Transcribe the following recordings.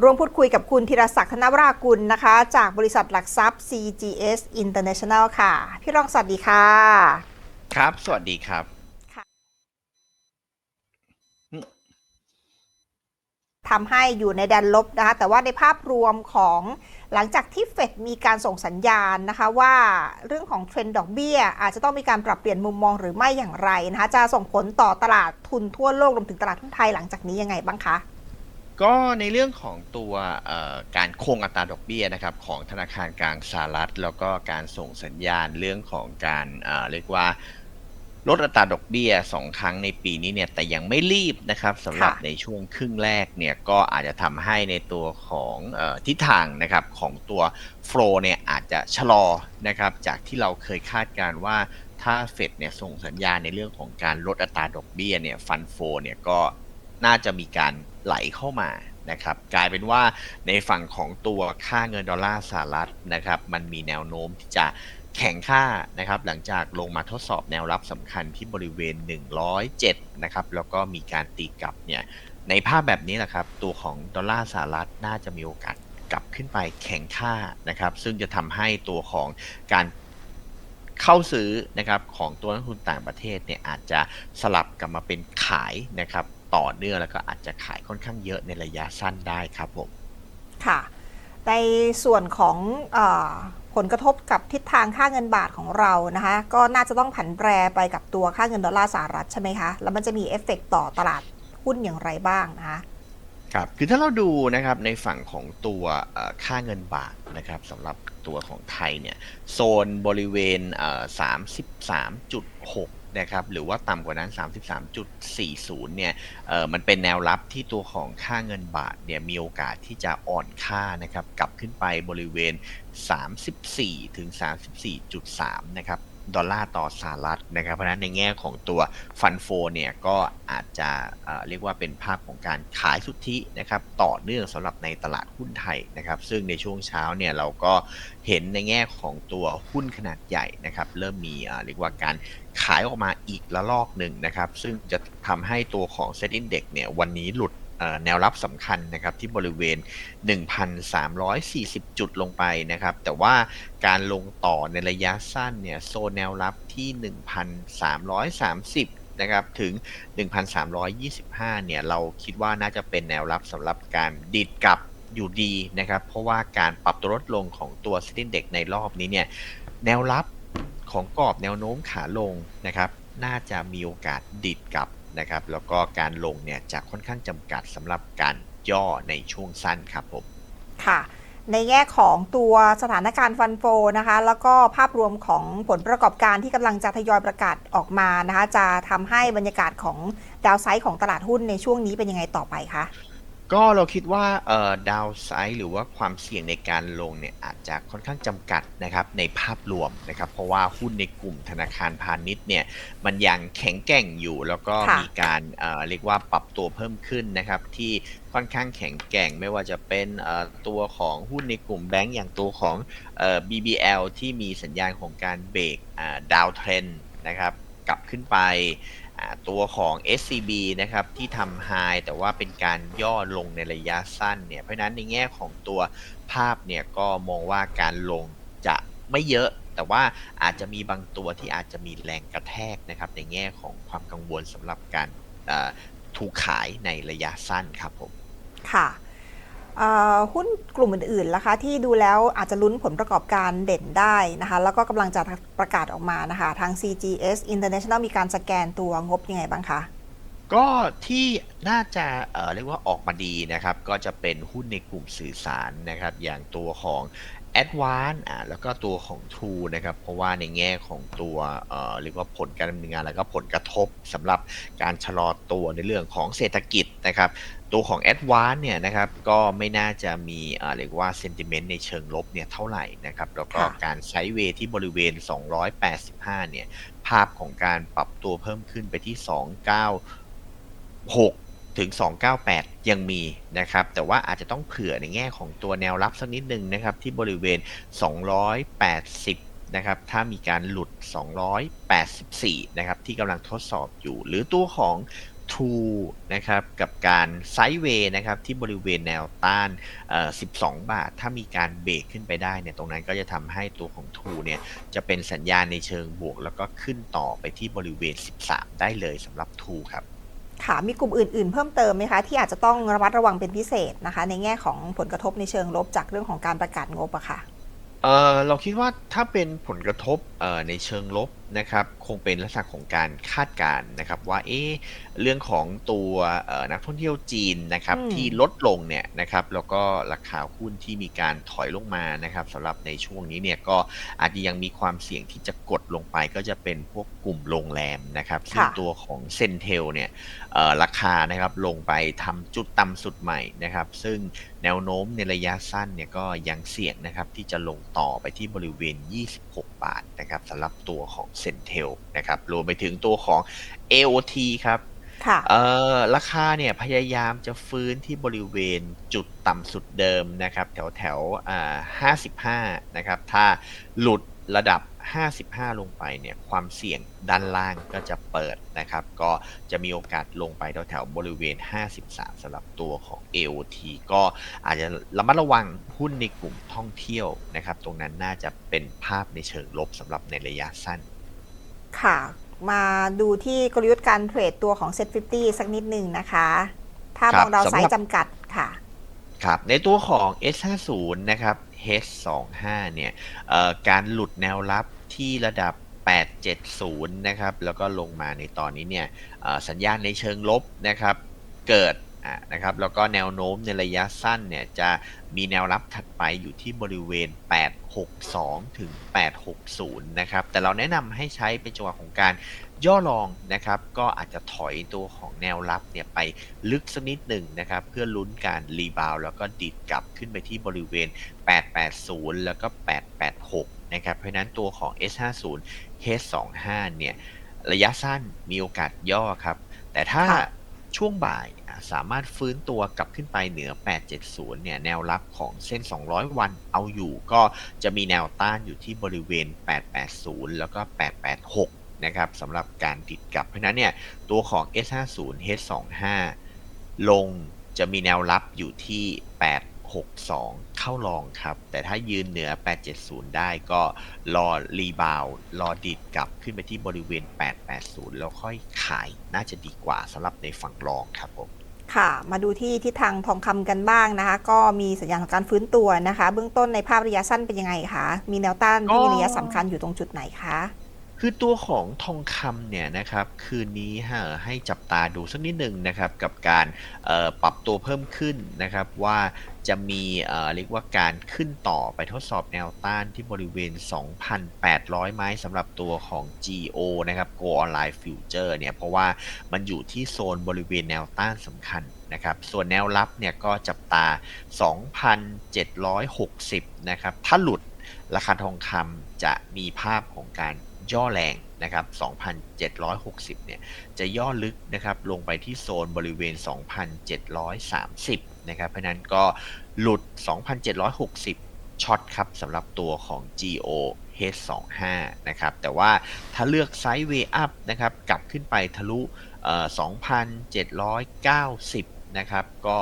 ร่วมพูดคุยกับคุณธีรศักดิ์ธนวรากุลนะคะ จากบริษัทหลักทรัพย์ CGS International ค่ะ พี่รองสวัสดีค่ะ ครับ สวัสดีครับทำให้อยู่ในแดนลบนะคะ แต่ว่าในภาพรวมของหลังจากที่เฟดมีการส่งสัญญาณนะคะว่าเรื่องของเทรนด์ดอกเบี้ย อาจจะต้องมีการปรับเปลี่ยนมุมมองหรือไม่อย่างไรนะคะ จะส่งผลต่อตลาดทุนทั่วโลกรวมถึงตลาดทุนไทยหลังจากนี้ยังไงบ้างคะ ก็ในเรื่องของตัวเอ่อการคงอัตราดอกเบี้ยนะครับของธนาคารกลางสหรัฐ แล้วก็การส่งสัญญาณเรื่องของการเอ่อเรียกว่าลดอัตราดอกเบี้ยสองครั้งในปีนี้เนี่ยแต่ยังไม่รีบนะครับสำหรับค่ะในช่วงครึ่งแรกเนี่ยก็อาจจะทำให้ในตัวของเออทิศทางนะครับของตัวโฟลเนี่ยอาจจะชะลอนะครับจากที่เราเคยคาดการณ์ว่าถ้าเฟดเนี่ยส่งสัญญาณในเรื่องของการลดอัตราดอกเบี้ยเนี่ยฟันโฟเนี่ยก็น่าจะมีการ ไหลเข้ามานะครับกลายเป็นว่าในฝั่งของตัวค่าเงินดอลลาร์สหรัฐนะครับมันมีแนวโน้มที่จะแข็งค่านะครับหลังจากลงมาทดสอบแนวรับสำคัญที่บริเวณ 107นะครับแล้วก็มีการตีกลับเนี่ยในภาพแบบนี้แหละครับตัวของดอลลาร์สหรัฐน่าจะมีโอกาสกลับขึ้นไปแข็งค่านะครับซึ่งจะทำให้ตัวของการเข้าซื้อนะครับของตัวนักทุนต่างประเทศเนี่ยอาจจะสลับกลับมาเป็นขายนะครับ ต่อเนื่องแล้วก็อาจจะขายค่อนข้างเยอะในระยะสั้นได้ครับผม ค่ะ ในส่วนของเออผลกระทบกับทิศทางค่าเงินบาทของเรานะคะ ก็น่าจะต้องผันแปรไปกับตัวค่าเงินดอลลาร์สหรัฐใช่ไหมคะ แล้วมันจะมีเอฟเฟกต์ต่อตลาดหุ้นอย่างไรบ้างนะคะครับคือถ้าเราดูนะครับในฝั่งของตัวเอ่อค่าเงินบาทนะครับสำหรับตัวของไทยเนี่ยโซนบริเวณเอ่อ33.6 นะครับหรือว่าต่ำกว่านั้น 33.40 เนี่ยเอ่อมันเป็นแนวรับที่ตัวของค่าเงินบาทเนี่ยมีโอกาสที่จะอ่อนค่านะครับกลับขึ้นไปบริเวณ 34ถึง34.3 นะครับ ดอลลาร์ต่อสหรัฐนะครับ เพราะฉะนั้นในแง่ของตัวฟันโฟเนี่ยก็อาจจะเรียกว่าเป็นภาพของการขายสุทธินะครับต่อเนื่องสำหรับในตลาดหุ้นไทยนะครับ ซึ่งในช่วงเช้าเนี่ยเราก็เห็นในแง่ของตัวหุ้นขนาดใหญ่นะครับ เริ่มมีเรียกว่าการขายออกมาอีกระลอกหนึ่งนะครับ ซึ่งจะทำให้ตัวของ Set Index เนี่ยวันนี้หลุด แนวรับสำคัญนะครับที่บริเวณ 1,340 จุดลงไปนะครับ แต่ว่าการลงต่อในระยะสั้นเนี่ยโซนแนวรับที่ 1,330นะครับถึง 1,325 เนี่ย เราคิดว่าน่าจะเป็นแนวรับสำหรับการดิดกลับอยู่ดีนะครับ เพราะว่าการปรับตัวลดลงของตัว s ิ t เด็กในรอบนี้เนี่ย แนวรับของกรอบแนวโน้มขาลงนะครับ น่าจะมีโอกาสดิดกลับ นะครับแล้วก็การลงเนี่ยจะค่อนข้างจำกัดสำหรับการย่อในช่วงสั้นครับผมค่ะ ในแง่ของตัวสถานการณ์ฟันโฟนะคะ แล้วก็ภาพรวมของผลประกอบการที่กำลังจะทยอยประกาศออกมานะคะ จะทำให้บรรยากาศของดาวไซด์ของตลาดหุ้นในช่วงนี้เป็นยังไงต่อไปคะ ก็เราคิดว่าเอ่อดาวไซด์หรือว่าความเสี่ยงในการลงเนี่ยอาจจะค่อนข้างจำกัดนะครับในภาพรวมนะครับ เพราะว่าหุ้นในกลุ่มธนาคารพาณิชย์เนี่ยมันยังแข็งแกร่งอยู่ แล้วก็ค่ะ มีการเอ่อเรียกว่าปรับตัวเพิ่มขึ้นนะครับ ที่ค่อนข้างแข็งแกร่งไม่ว่าจะเป็นเอ่อตัวของหุ้นในกลุ่มแบงก์อย่างตัวของเอ่อ BBL ที่มีสัญญาณของการเบรกดาวเทรนนะครับกลับขึ้นไปอ่า ตัวของ SCB นะครับที่ทำ high แต่ว่าเป็นการย่อลงในระยะสั้นเนี่ยเพราะนั้นในแง่ของตัวภาพเนี่ยก็มองว่าการลงจะไม่เยอะ แต่ว่าอาจจะมีบางตัวที่อาจจะมีแรงกระแทกนะครับในแง่ของความกังวลสำหรับการถูกขายในระยะสั้นครับผม ค่ะ หุ้นกลุ่มอื่นๆล่ะคะที่ดูแล้วอาจจะลุ้นผลประกอบการเด่นได้นะคะ แล้วก็กำลังจะประกาศออกมานะคะ ทาง CGS International มีการสแกนตัวงบยังไงบ้างคะ ก็ที่น่าจะเเรียกว่าออกมาดีนะครับ ก็จะเป็นหุ้นในกลุ่มสื่อสารนะครับ อย่างตัวของ a d v a n c e อ่าแล้วก็ตัวของ True นะครับ เพราะว่าในแง่ของตัวเอ่อเรียกว่าผลการดำเนินงานแล้วก็ผลกระทบสำหรับการชะลอตัวในเรื่องของเศรษฐกิจนะครับ ตัวของ a d v a n c e เนี่ยนะครับก็ไม่น่าจะมีเอ่อเรียกว่า sentiment ในเชิงลบเนี่ยเท่าไหร่นะครับ แล้วก็ค่ะ การไซด์เวย์ที่บริเวณ 285 เนี่ย ภาพของการปรับตัวเพิ่มขึ้นไปที่ 296 ถึง 298 ยังมีนะครับ แต่ว่าอาจจะต้องเผื่อในแง่ของตัวแนวรับสักนิดนึงนะครับ ที่บริเวณ 280 นะครับ ถ้ามีการหลุด 284 นะครับ ที่กำลังทดสอบอยู่ หรือตัวของ True นะครับกับการไซด์เวย์นะครับที่บริเวณแนวต้านอ่อ12 บาท ถ้ามีการเบรกขึ้นไปได้เนี่ยตรงนั้นก็จะทำให้ตัวของ True เนี่ยจะเป็นสัญญาณในเชิงบวก แล้วก็ขึ้นต่อไปที่บริเวณ 13 ได้เลยสำหรับ True ครับ ค่ะมีกลุ่มอื่น ๆ เพิ่มเติมไหมคะที่อาจจะต้องระมัดระวังเป็นพิเศษนะคะ ในแง่ของผลกระทบในเชิงลบจากเรื่องของการประกาศงบอะค่ะเออเราคิดว่าถ้าเป็นผลกระทบเอ่อในเชิงลบ นะครับคงเป็นลักษณะของการคาดการณ์นะครับว่าเอ๊ะเรื่องของตัวเอ่อนักท่องเที่ยวจีนนะครับอืมที่ลดลงเนี่ยนะครับแล้วก็ราคาหุ้นที่มีการถอยลงมานะครับสำหรับในช่วงนี้เนี่ยก็อาจจะยังมีความเสี่ยงที่จะกดลงไปก็จะเป็นพวกกลุ่มโรงแรมนะครับซึ่งค่ะตัวของเซนเทลเนี่ยเอ่อราคานะครับลงไปทำจุดต่ำสุดใหม่นะครับ ซึ่งแนวโน้มในระยะสั้นเนี่ยก็ยังเสี่ยงนะครับที่จะลงต่อไปที่บริเวณ 26 บาทนะครับสำหรับตัวของเซนเทลนะครับรวมไปถึงตัวของ AOT ครับค่ะเอ่อราคาเนี่ยพยายามจะฟื้นที่บริเวณจุดต่ำสุดเดิมนะครับแถวแถวๆอ่า55 นะครับ ถ้าหลุดระดับ 55 ลงไปเนี่ยความเสี่ยงด้านล่างก็จะเปิดนะครับ ก็จะมีโอกาสลงไปแถวแถวๆบริเวณ 53สำหรับตัวของ AOT ก็อาจจะระมัดระวังหุ้นในกลุ่มท่องเที่ยวนะครับ ตรงนั้นน่าจะเป็นภาพในเชิงลบสำหรับในระยะสั้น ค่ะ มาดูที่กลยุทธ์การเทรดตัวของ Set 50 สักนิดหนึ่งนะคะ ถ้าครัมบองดาวไซสำหรับด์จำกัดค่ะครับในตัวของ S50 นะครับ H25 เนี่ยการหลุดแนวรับที่ระดับ 870 นะครับ แล้วก็ลงมาในตอนนี้เนี่ยสัญญาณในเชิงลบนะครับ เกิดะนะครับแล้วก็แนวโน้มในระยะสั้นเนี่ยจะมีแนวรับถัดไปอยู่ที่บริเวณ 862 ถึง 860 นะครับ แต่เราแนะนำให้ใช้เป็นจังหวะของการ ย่อลองนะครับก็อาจจะถอยตัวของแนวรับเนี่ยไปลึกสักนิดหนึ่งนะครับเพื่อลุ้นการรีบาวด์แล้วก็ดีดกลับขึ้นไปที่บริเวณ 880 แล้วก็ 886 นะครับเพราะฉะนั้นตัวของ S50 H25 เนี่ยระยะสั้นมีโอกาสย่อครับ แต่ถ้าค่ะช่วงบ่ายอะสามารถฟื้นตัวกลับขึ้นไปเหนือ 870 เนี่ย แนวรับของเส้น 200 วันเอาอยู่ ก็จะมีแนวต้านอยู่ที่บริเวณ 880 แล้วก็ 886 นะครับสำหรับการติดกับ เพราะนั้นเนี่ยตัวของ S50 H25 ลงจะมีแนวรับอยู่ที่ 862 เข้าลองครับ แต่ถ้ายืนเหนือ 870 ได้ก็รอรีบาวรอดีดกลับขึ้นไปที่บริเวณ 880 แล้วค่อยขายน่าจะดีกว่าสำหรับในฝั่งรองครับผมค่ะ มาดูที่ทิศทางทองคำกันบ้างนะคะ ก็มีสัญญาณของการฟื้นตัวนะคะ เบื้องต้นในภาพระยะสั้นเป็นยังไงคะ มีแนวต้านที่มีระยะสำคัญอยู่ตรงจุดไหนคะ คือตัวของทองคำเนี่ยนะครับคืนนี้ฮะให้จับตาดูสักนิดหนึ่งนะครับกับการปรับตัวเพิ่มขึ้นนะครับว่าจะมีเอ่อเรียกว่าการขึ้นต่อไปทดสอบแนวต้านที่บริเวณ 2,800 ไม้สำหรับตัวของ GO นะครับ Go Online Future เนี่ยเพราะว่ามันอยู่ที่โซนบริเวณแนวต้านสำคัญนะครับส่วนแนวรับเนี่ยก็จับตา 2,760 นะครับถ้าหลุดราคาทองคำจะมีภาพของการ ย่อแรงนะครับ 2,760 เนี่ย จะย่อลึกนะครับ ลงไปที่โซนบริเวณ 2,730 นะครับ เพราะนั้นก็หลุด 2,760 ช็อตครับสำหรับตัวของ GO H25 นะครับ แต่ว่าถ้าเลือกไซด์เวย์อัพนะครับ กลับขึ้นไปทะลุ 2,790 นะครับ ก็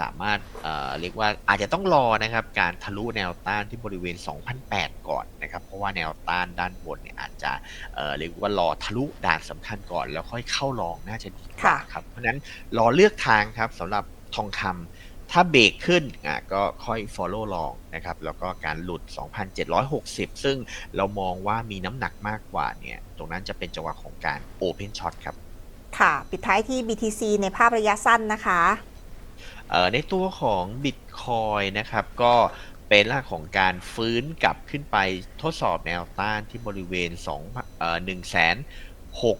สามารถเอ่อเรียกว่าอาจจะต้องรอนะครับการทะลุแนวต้านที่บริเวณ 2,008 ก่อนนะครับ เพราะว่าแนวต้านด้านบนเนี่ยอาจจะเอ่อเรียกว่ารอทะลุด่านสำคัญก่อน แล้วค่อยเข้าลองน่าจะดีกว่าค่ะครับเพราะฉะนั้นรอเลือกทางครับสำหรับทองคำถ้าเบรกขึ้นอะก็ค่อย follow ลองนะครับแล้วก็การหลุด 2,760 ซึ่งเรามองว่ามีน้ำหนักมากกว่าเนี่ยตรงนั้นจะเป็นจังหวะของการ open shot ครับ ค่ะ ปิดท้ายที่ BTC ในภาพระยะสั้นนะคะเอ่อ ในตัวของ Bitcoin นะครับก็เป็นลักษณะของการฟื้นกลับขึ้นไปทดสอบแนวต้านที่บริเวณ2เอ่อ1 6 0 0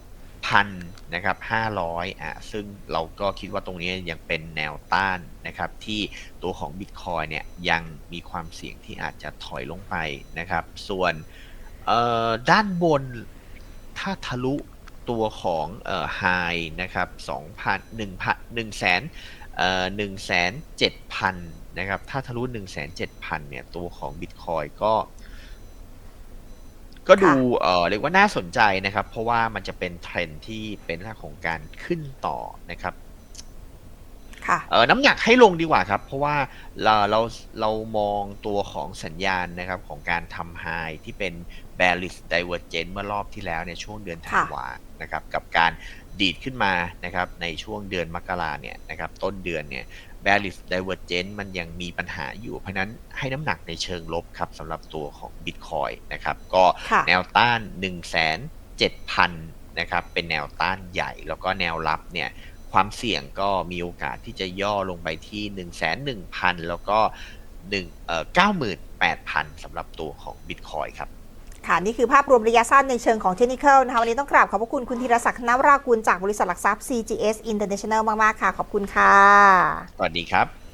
0นะครับ500อะซึ่งเราก็คิดว่าตรงนี้ยังเป็นแนวต้านนะครับที่ตัวของ Bitcoin เนี่ยยังมีความเสี่ยงที่อาจจะถอยลงไปนะครับส่วนด้านบนถ้าทะลุตัวของเอ่อ high นะครับ2,000 1,000 1แสน เอ่อหนึ่งแสนเจ็ดพันนะครับ ถ้าทะลุหนึ่งแสนเจ็ดพันเนี่ย ตัวของ Bitcoin ก็ ก็ดูเอ่อเรียกว่าน่าสนใจนะครับ เพราะว่ามันจะเป็นเทรนด์ที่เป็นเรื่องของการขึ้นต่อนะครับค่ะเออน้ำหนักให้ลงดีกว่าครับ เพราะว่าเราเราเรามองตัวของสัญญาณนะครับของการทำไฮที่เป็น bearish divergence เมื่อรอบที่แล้วในยช่วงเดือนธันวานะครับ กับการ ดีดขึ้นมานะครับในช่วงเดือนมกราเนี่ยนะครับต้นเดือนเนี่ย bearish divergence มันยังมีปัญหาอยู่ เพราะฉะนั้นให้น้ำหนักในเชิงลบครับสำหรับตัวของ Bitcoin นะครับก็ค่ะแนวต้าน 1 7 0 0 0นะครับเป็นแนวต้านใหญ่แล้วก็แนวรับเนี่ยความเสี่ยงก็มีโอกาสที่จะย่อลงไปที่ 1 1 0 0 0 แล้วก็1เอ่อ98,000สำหรับตัวของ Bitcoin ครับ ค่ะนี่คือภาพรวมระยะสั้นในเชิงของเทคนิคนะคะวันนี้ต้องกราบขอบพระคุณคุณธีรศักดิ์นวรากุลจากบริษัทหลักทรัพย์ CGS International มาก ๆ ค่ะ ขอบคุณค่ะ สวัสดีครับ